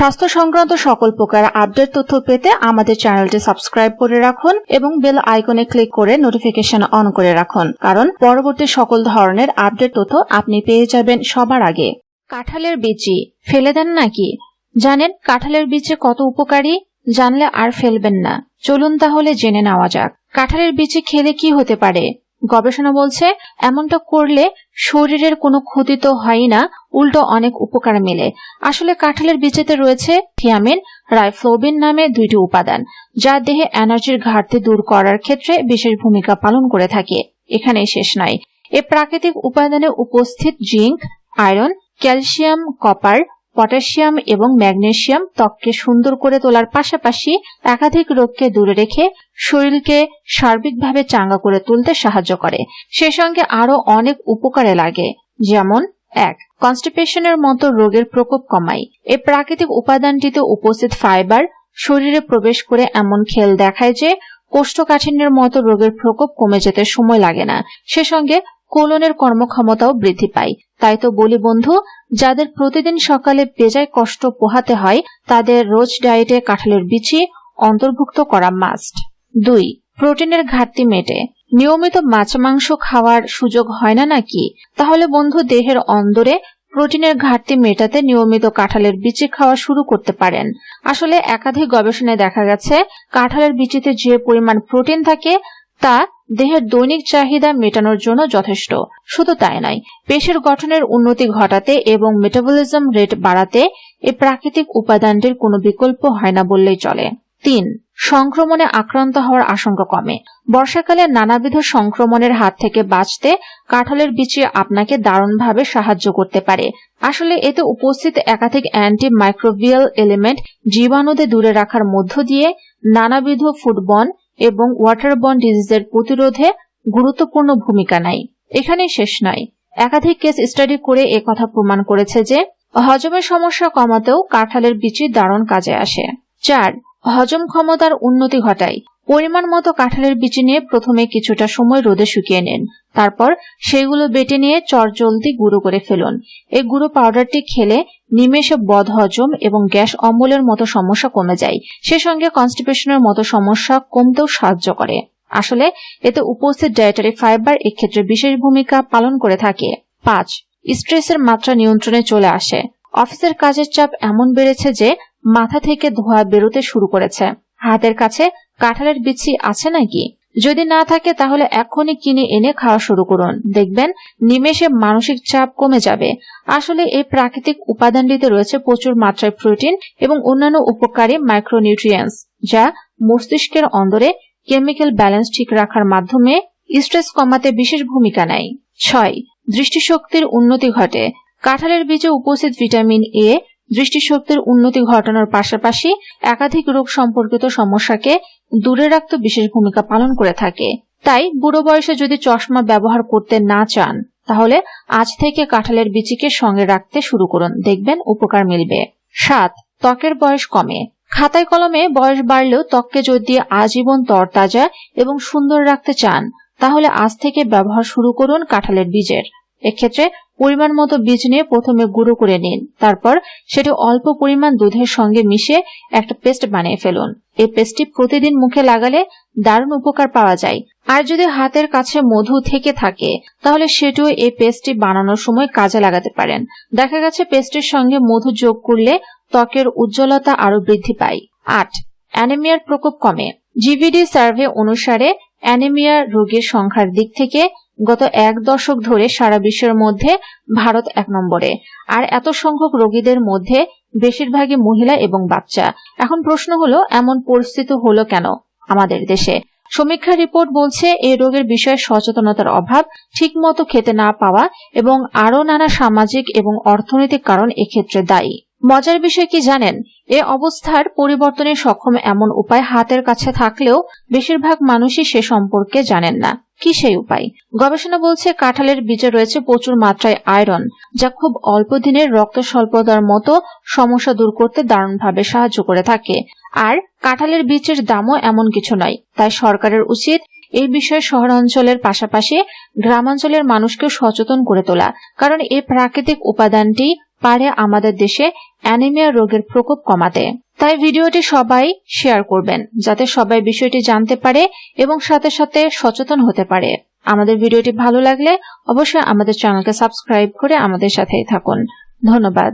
স্বাস্থ্য সংক্রান্ত সকল প্রকার আপডেট তথ্য পেতে আমাদের চ্যানেলটি সাবস্ক্রাইব করে রাখুন এবং বেল আইকনে ক্লিক করে নোটিফিকেশন অন করে রাখুন। কারণ পরবর্তী সকল ধরনের আপডেট তথ্য আপনি পেয়ে যাবেন সবার আগে। কাঁঠালের বিচি ফেলে দেন নাকি? জানেন কাঁঠালের বিচি কত উপকারী? জানলে আর ফেলবেন না। চলুন তাহলে জেনে নেওয়া যাক। কাঁঠালের বিচি খেলে কি হতে পারে? গবেষণা বলছে, এমনটা করলে শরীরের কোনো ক্ষতি তো হয় না, উল্টো অনেক উপকার মেলে। আসলে কাঁঠালের বীজেতে রয়েছে থিয়ামিন, রাইফ্লোবিন নামে দুইটি উপাদান, যা দেহে এনার্জির ঘাটতি দূর করার ক্ষেত্রে বিশেষ ভূমিকা পালন করে থাকে। এখানেই শেষ নয়। এ প্রাকৃতিক উপাদানে উপস্থিত zinc, iron, calcium, copper potassium এবং ম্যাগনেসিয়াম ত্বককে সুন্দর করে তোলার পাশাপাশি একাধিক রোগকে দূরে রেখে শরীরকে সার্বিকভাবে চাঙ্গা করে তুলতে সাহায্য করে। সে সঙ্গে আরও অনেক উপকারে লাগে, যেমন এক কনস্টিপেশনের মতো রোগের প্রকোপ কমায়। এ প্রাকৃতিক উপাদানটিতে উপস্থিত ফাইবার শরীরে প্রবেশ করে এমন খেল দেখায় যে কোষ্ঠকাঠিন্যের মতো রোগের প্রকোপ কমে যেতে সময় লাগে না। সে সঙ্গে কোলনের কর্মক্ষমতাও বৃদ্ধি পায়। তাই তো বলি বন্ধু, যাদের প্রতিদিন সকালে বেজায় কষ্ট পোহাতে হয়, তাদের রোজ ডায়েটে কাঁঠালের বিচি অন্তর্ভুক্ত করা মাস্ট দুই, প্রোটিনের ঘাটতি মেটে। নিয়মিত মাছ মাংস খাওয়ার সুযোগ হয় না নাকি? তাহলে বন্ধু, দেহের অন্দরে প্রোটিনের ঘাটতি মেটাতে নিয়মিত কাঁঠালের বিচি খাওয়া শুরু করতে পারেন। আসলে একাধিক গবেষণায় দেখা গেছে, কাঁঠালের বিচিতে যে পরিমাণ প্রোটিন থাকে, তা দেহের দৈনিক চাহিদা মেটানোর জন্য যথেষ্ট। শুধু তাই নয়, পেশের গঠনের উন্নতি ঘটাতে এবং মেটাবলিজম রেট বাড়াতে এই প্রাকৃতিক উপাদানটির কোনো বিকল্প হয় না বললেই চলে। তিন, সংক্রমণে আক্রান্ত হওয়ার আশঙ্কা কমে। বর্ষাকালে নানাবিধ সংক্রমণের হাত থেকে বাঁচতে কাঁঠালের বিচি আপনাকে দারুণভাবে সাহায্য করতে পারে। আসলে এতে উপস্থিত একাধিক অ্যান্টি মাইক্রোবিয়াল এলিমেন্ট জীবাণুদের দূরে রাখার মধ্য দিয়ে নানাবিধ ফুটবন এবং ওয়াটার বন ডিজিজের প্রতিরোধে গুরুত্বপূর্ণ ভূমিকা নেয়। এখানে শেষ নয়। একাধিক কেস স্টাডি করে কথা প্রমাণ করেছে যে, হজমের সমস্যা কমাতেও কাঁঠালের বিচি দারুণ কাজে আসে। চার, হজম ক্ষমতার উন্নতি ঘটায়। পরিমাণ মতো কাঁঠালের বিচি নিয়ে প্রথমে কিছুটা সময় রোদে শুকিয়ে নেন। তারপর সেগুলো বেটে নিয়ে চটজলদি গুঁড়ো করে ফেলুন। এই গুঁড়ো পাউডারটি খেলে নিমেষে বদ হজম এবং গ্যাস অম্বলের মতো সমস্যা কমে যায়। সে সঙ্গে কনস্টিপেশনের মতো সমস্যা কমতেও সাহায্য করে। আসলে, এতে উপস্থিত ডায়েটারি ফাইবার এক্ষেত্রে বিশেষ ভূমিকা পালন করে থাকে। পাঁচ, স্ট্রেসের মাত্রা নিয়ন্ত্রণে চলে আসে। অফিসের কাজের চাপ এমন বেড়েছে যে, মাথা থেকে ধোয়া বেরোতে শুরু করেছে। হাতের কাছে কাঁঠালের বিচি আছে নাকি? যদি না থাকে, তাহলে এখনই কিনে এনে খাওয়া শুরু করুন। দেখবেন, নিমেষে মানসিক চাপ কমে যাবে। আসলে এই প্রাকৃতিক উপাদানটিতে রয়েছে প্রচুর মাত্রায় প্রোটিন এবং অন্যান্য উপকারী মাইক্রোনিউট্রিয়েন্টস, যা মস্তিষ্কের অন্দরে কেমিক্যাল ব্যালেন্স ঠিক রাখার মাধ্যমে স্ট্রেস কমাতে বিশেষ ভূমিকা নেয়। ছয়, দৃষ্টিশক্তির উন্নতি ঘটে। কাঁঠালের বীজে উপস্থিত ভিটামিন এ দৃষ্টিশক্তির উন্নতি ঘটানোর পাশাপাশি একাধিক রোগ সম্পর্কিত সমস্যাকে দূরে রাখতে বিশেষ ভূমিকা পালন করে থাকে। তাই বুড়ো বয়সে যদি চশমা ব্যবহার করতে না চান, তাহলে আজ থেকে কাঁঠালের বিচিকে সঙ্গে রাখতে শুরু করুন। দেখবেন উপকার মিলবে। সাত, ত্বকের বয়স কমে। খাতায় কলমে বয়স বাড়লেও ত্বককে যদি আজীবন তরতাজা এবং সুন্দর রাখতে চান, তাহলে আজ থেকে ব্যবহার শুরু করুন কাঁঠালের বীজের। এক্ষেত্রে পরিমাণ মতো বীজ নিয়ে প্রথমে গুঁড়ো করে নিন। তারপর সেটি অল্প পরিমাণ দুধের সঙ্গে মিশে একটা পেস্ট বানিয়ে ফেলুন। এই পেস্টটি প্রতিদিন মুখে লাগালে দারুণ উপকার পাওয়া যায়। আর যদি হাতের কাছে মধু থেকে থাকে, তাহলে সেটিও এই পেস্টটি বানানোর সময় কাজে লাগাতে পারেন। দেখা গেছে পেস্টের সঙ্গে মধু যোগ করলে ত্বকের উজ্জ্বলতা আরও বৃদ্ধি পায়। আট, অ্যানিমিয়ার প্রকোপ কমে। জিভিডি সার্ভে অনুসারে অ্যানিমিয়া রোগীর সংখ্যার দিক থেকে গত এক দশক ধরে সারা বিশ্বের মধ্যে ভারত এক নম্বরে। আর এত সংখ্যক রোগীদের মধ্যে বেশিরভাগই মহিলা এবং বাচ্চা। এখন প্রশ্ন হলো, এমন পরিস্থিতি হলো কেন আমাদের দেশে? সমীক্ষা রিপোর্ট বলছে, এই রোগের বিষয়ে সচেতনতার অভাব, ঠিকমতো খেতে না পাওয়া এবং আরও নানা সামাজিক এবং অর্থনৈতিক কারণ এক্ষেত্রে দায়ী। মজার বিষয় কি জানেন? এ অবস্থার পরিবর্তনের সক্ষম এমন উপায় হাতের কাছে থাকলেও বেশিরভাগ মানুষই সে সম্পর্কে জানেন না। কি সেই উপায়? গবেষণা বলছে কাঁঠালের বীজে রয়েছে প্রচুর মাত্রায় আয়রন, যা খুব অল্প দিনের রক্ত স্বল্পতার মতো সমস্যা দূর করতে দারুণভাবে সাহায্য করে থাকে। আর কাঁঠালের বীজের দামও এমন কিছু নয়, তাই সরকারের উচিত এই বিষয়ে শহরাঞ্চলের পাশাপাশি গ্রামাঞ্চলের মানুষকে সচেতন করে তোলা, কারণ এই প্রাকৃতিক উপাদানটি পারে আমাদের দেশে অ্যানিমিয়া রোগের প্রকোপ কমাতে। তাই ভিডিওটি সবাই শেয়ার করবেন, যাতে সবাই বিষয়টি জানতে পারে এবং সাথে সাথে সচেতন হতে পারে। আমাদের ভিডিওটি ভালো লাগলে অবশ্যই আমাদের চ্যানেলকে সাবস্ক্রাইব করে আমাদের সাথেই থাকুন। ধন্যবাদ।